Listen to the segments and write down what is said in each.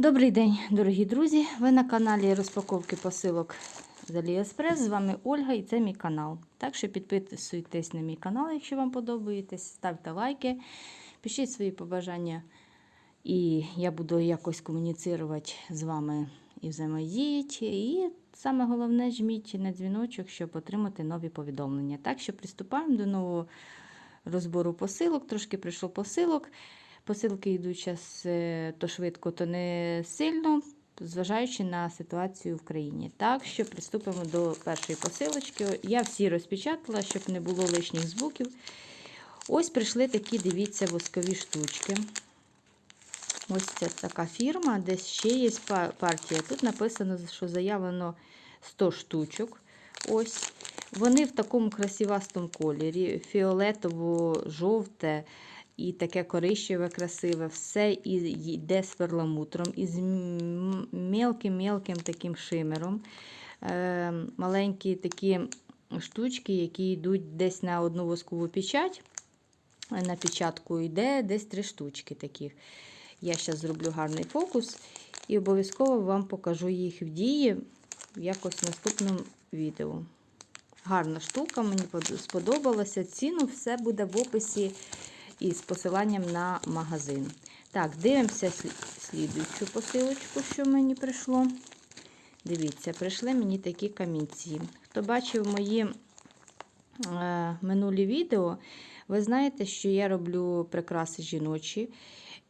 Добрий день, дорогі друзі! Ви на каналі розпаковки посилок з AliExpress. З вами Ольга і це мій канал. Так що підписуйтесь на мій канал, якщо вам подобається, ставте лайки, пишіть свої побажання, і я буду якось комуніцирувати з вами і взаємодіяти. І саме головне, жміть на дзвіночок, щоб отримати нові повідомлення. Так що приступаємо до нового розбору посилок. Трошки прийшло посилок. Посилки йдуть зараз то швидко, то не сильно, зважаючи на ситуацію в країні. Так що приступимо до першої посилочки. Я всі розпечатала, щоб не було лишніх звуків. Ось прийшли такі, дивіться, воскові штучки. Ось це така фірма, десь ще є партія. Тут написано, що заявлено 100 штучок. Ось. Вони в такому красивастому кольорі, фіолетово-жовте і таке коричневе, красиве, все йде з перламутром, і з мелким-мелким таким шимером. Е, Маленькі такі штучки, які йдуть десь на одну воскову печать. На печатку йде десь три штучки таких. Я зараз зроблю гарний фокус і обов'язково вам покажу їх в дії якось в наступному відео. Гарна штука, мені сподобалася. Ціну все буде в описі із посиланням на магазин. Так, дивимося слідуючу посилочку, що мені прийшло. Дивіться, прийшли мені такі камінці. Хто бачив мої е, минулі відео, ви знаєте, що я роблю прикраси жіночі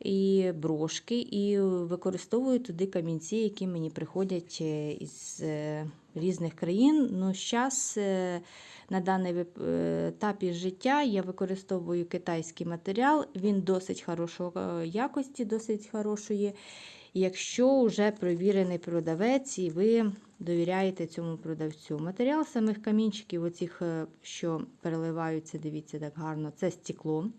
і брошки, і використовую туди камінці, які мені приходять із е, різних країн. Ну, зараз е, на даний етапі життя я використовую китайський матеріал, він досить хорошої якості, досить хорошої. Якщо вже провірений продавець, і ви довіряєте цьому продавцю. Матеріал самих камінчиків, оцих, е, що переливаються, дивіться, так гарно, це стекло.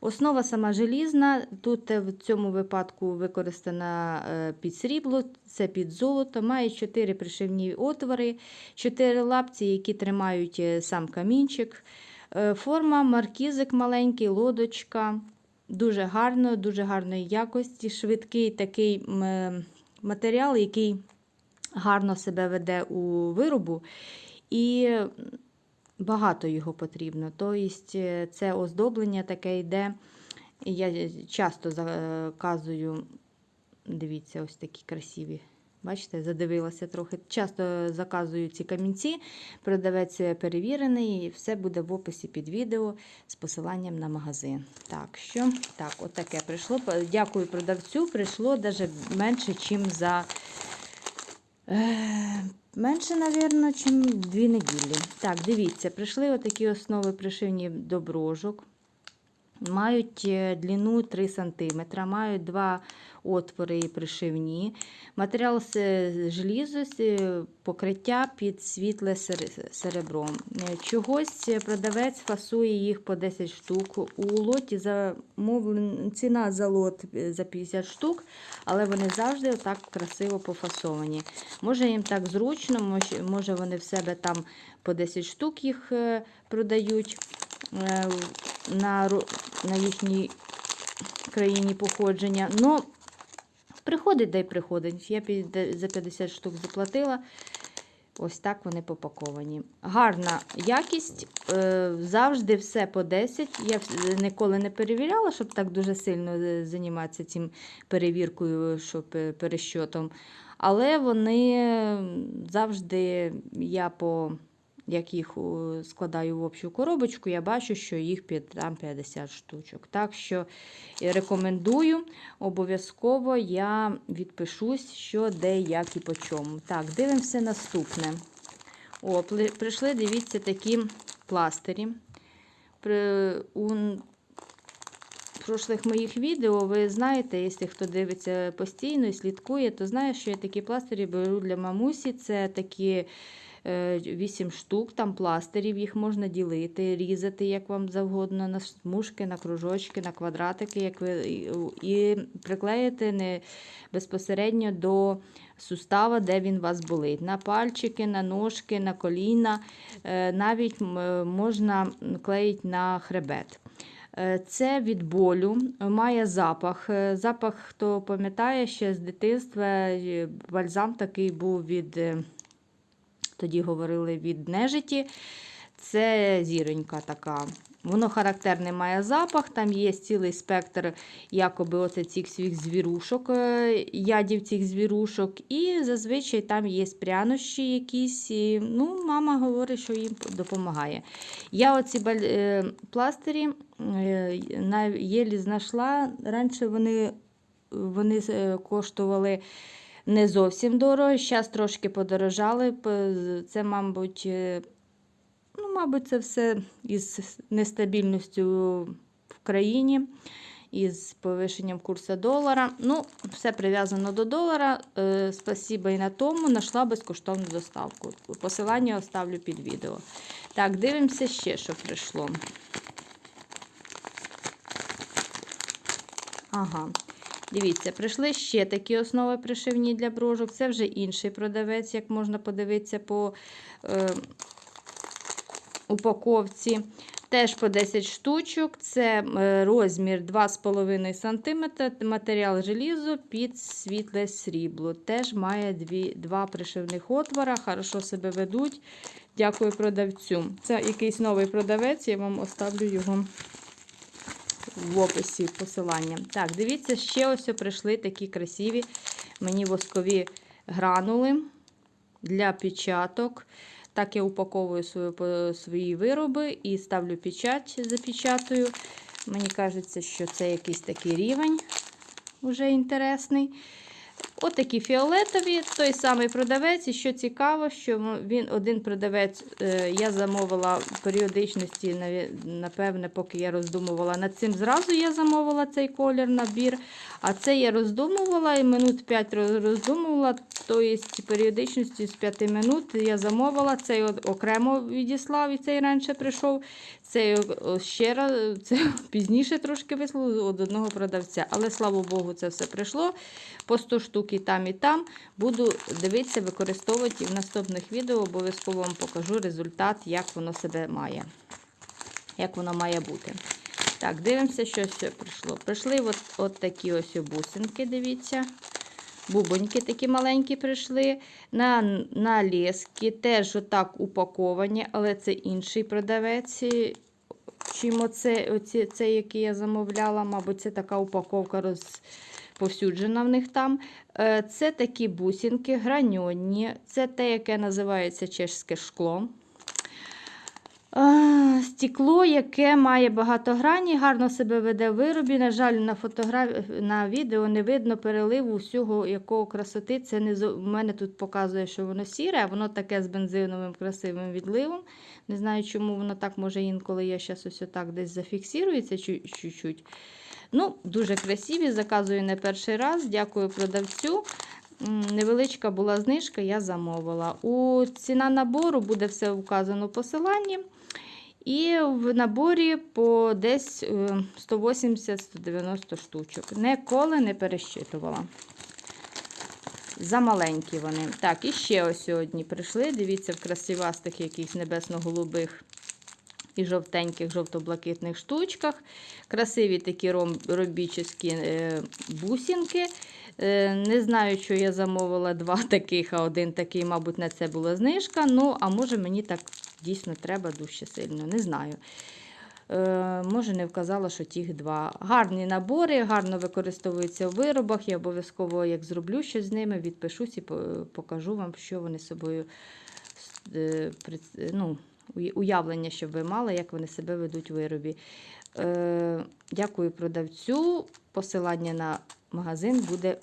Основа сама желізна. Тут в цьому випадку використана е, під срібло, це під золото. Має 4 пришивні отвори, 4 лапці, які тримають е, сам камінчик. Е, форма, маркізик маленький, лодочка. Дуже гарно, дуже гарної якості, швидкий такий матеріал, який гарно себе веде у виробу. І багато його потрібно. Тобто це оздоблення таке йде. Я часто заказую, дивіться, ось такі красиві. Бачите, задивилася трохи. Часто заказую ці камінці, продавець перевірений, і все буде в описі під відео з посиланням на магазин. Так, що, так, отаке прийшло. Дякую продавцю, прийшло навіть менше, ніж за. Менше, мабуть, ніж дві неділі. Так, дивіться, прийшли отакі основи пришивні до брожок. Мають е, длину 3 см, мають два отвори пришивні. Матеріал з желізо, покриття під світле серебро. Е, чогось продавець фасує їх по 10 штук. У лоті замовлена ціна за лот за 50 штук, але вони завжди так красиво пофасовані. Може їм так зручно, може вони в себе там по 10 штук їх е, продають на на їхній країні походження. Ну, приходить, дай приходить. Я за 50 штук заплатила. Ось так вони попаковані. Гарна якість, е, завжди все по 10. Я ніколи не перевіряла, щоб так дуже сильно е, займатися цим перевіркою, щоб перещотом. Але вони завжди я по як їх складаю в общу коробочку, я бачу, що їх під там 50 штучок. Так що рекомендую, обов'язково я відпишусь, що, де, як і по чому. Так, дивимося наступне. О, прийшли, дивіться, такі пластирі. При, у прошлих моїх відео ви знаєте, якщо хто дивиться постійно і слідкує, то знає, що я такі пластирі беру для мамусі. Це такі 8 штук, там пластирів, їх можна ділити, різати, як вам завгодно, на смужки, на кружочки, на квадратики, як ви, і приклеїти не безпосередньо до сустава, де він вас болить. На пальчики, на ножки, на коліна, е, навіть можна клеїти на хребет. Е, Це від болю, має запах. Е, Запах, хто пам'ятає, ще з дитинства е, бальзам такий був від, е, тоді говорили від нежиті. Це зіронька така. Воно характерний має запах, там є цілий спектр якоби оце цих всіх звірушок, е, ядів цих звірушок, і зазвичай там є прянощі якісь. І, ну, Мама говорить, що їм допомагає. Я оці е, пластирі е, на єлі знайшла. Раніше вони, вони коштували не зовсім дорого, зараз трошки подорожали. Це, мабуть, е, Ну, мабуть, це все із нестабільністю в країні, із повищенням курсу долара. Ну, все прив'язано до долара. Е, спасіба і на тому знайшла безкоштовну доставку. Посилання оставлю під відео. Так, дивимося ще, що прийшло. Ага. Дивіться, прийшли ще такі основи пришивні для брошок. Це вже інший продавець, як можна подивитися по е, упаковці. Теж по 10 штучок. Це е, розмір 2,5 см, матеріал желізо під світле срібло. Теж має дві, два пришивних отвора, хорошо себе ведуть. Дякую продавцю. Це якийсь новий продавець, я вам оставлю його в описі посилання. Так, дивіться, ще ось прийшли такі красиві мені воскові гранули для печаток. Так я упаковую свої, свої вироби і ставлю печать, запечатую. Мені кажеться, що це якийсь такий рівень вже інтересний. От такі фіолетові, той самий продавець. І що цікаво, що він один продавець, е, я замовила в періодичності, напевне, поки я роздумувала над цим. Зразу я замовила цей колір набір. А це я роздумувала і минут 5 роз- роздумувала, тобто періодичності з 5 минут я замовила. Цей окремо відіслав і цей раніше прийшов. Цей ще раз, це пізніше трошки вислав від одного продавця. Але слава Богу, це все прийшло. По 100 штук і там, і там. Буду дивитися, використовувати і в наступних відео обов'язково вам покажу результат, як воно себе має. Як воно має бути. Так, дивимося, що ще прийшло. Прийшли от, от такі ось бусинки, дивіться. Бубоньки такі маленькі прийшли. На, на лески теж отак упаковані, але це інший продавець, чим оце, оці, це, який я замовляла. Мабуть, це така упаковка розповсюджена в них там. Е, Це такі бусинки, граньонні. Це те, яке називається чешське шкло. Стекло, яке має багато грані, гарно себе веде в виробі. На жаль, на фотограф... на відео не видно переливу всього, якого красоти. Це не. У мене тут показує, що воно сіре, а воно таке з бензиновим красивим відливом. Не знаю, чому воно так може інколи я зараз ось отак десь зафіксується чуть-чуть. Ну, Дуже красиві, заказую не перший раз. Дякую продавцю. Невеличка була знижка, я замовила. У ціна набору буде все вказано в посиланні. І в наборі по десь е, 180-190 штучок. Ніколи не перещитувала. Замаленькі вони. Так, і ще ось сьогодні прийшли. Дивіться, в красивастих якихось небесно-голубих і жовтеньких, жовто-блакитних штучках. Красиві такі робічі е, бусинки. Е, Не знаю, що я замовила два таких, а один такий, мабуть, на це була знижка. Ну, а може мені так дійсно треба дуже сильно, не знаю. Е, може, не вказала, що тих два. Гарні набори, гарно використовуються в виробах. Я обов'язково, як зроблю щось з ними, відпишусь і покажу вам, що вони собою ну, уявлення, щоб ви мали, як вони себе ведуть в виробі. Е, дякую продавцю. Посилання на магазин буде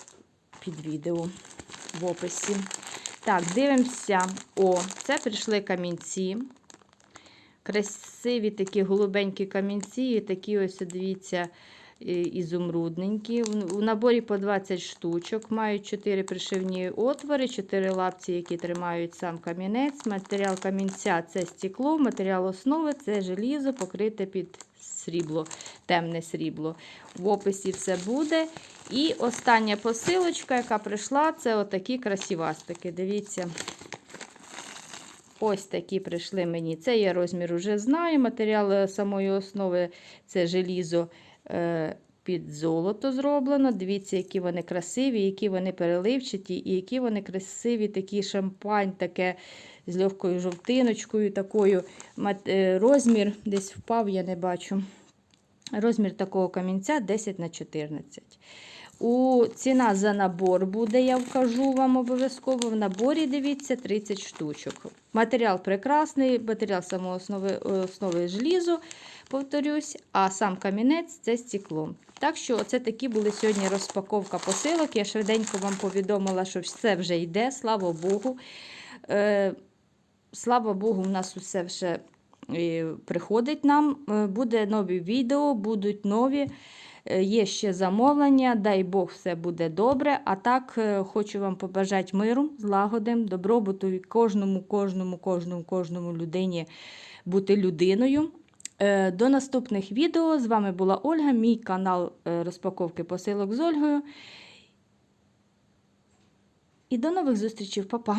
під відео в описі. Так, дивимося. О, це прийшли камінці. Красиві такі голубенькі камінці, і такі ось, дивіться, ізумрудненькі. У наборі по 20 штучок. Мають 4 пришивні отвори, 4 лапці, які тримають сам камінець. Матеріал камінця це стекло, матеріал основи це желізо, покрите під срібло, темне срібло. В описі все буде. І остання посилочка, яка прийшла, це отакі красивастики. Дивіться. ось такі прийшли мені. Це я розмір вже знаю. Матеріал е, самої основи це желізо е, під золото зроблено. Дивіться, які вони красиві, які вони переливчаті, і які вони красиві, такі шампань, таке з легкою жовтиночкою. такою. Е, Розмір десь впав, я не бачу. Розмір такого камінця 10 на 14. У ціна за набор буде, я вкажу вам обов'язково. В наборі дивіться 30 штучок. Матеріал прекрасний, матеріал самої основи, желізо, повторюсь, а сам камінець це стекло. Так що, це такі були сьогодні розпаковка посилок. Я швиденько вам повідомила, що все вже йде, слава Богу. Е, слава Богу, у нас усе вже е, приходить нам. Е, Буде нові відео, будуть нові. Е, Є ще замовлення, дай Бог, все буде добре. А так хочу вам побажати миру, злагодим, добробуту і кожному, кожному, кожному, кожному людині бути людиною. Е, До наступних відео. З вами була Ольга, мій канал е, розпаковки посилок з Ольгою. І до нових зустрічей, Па-па!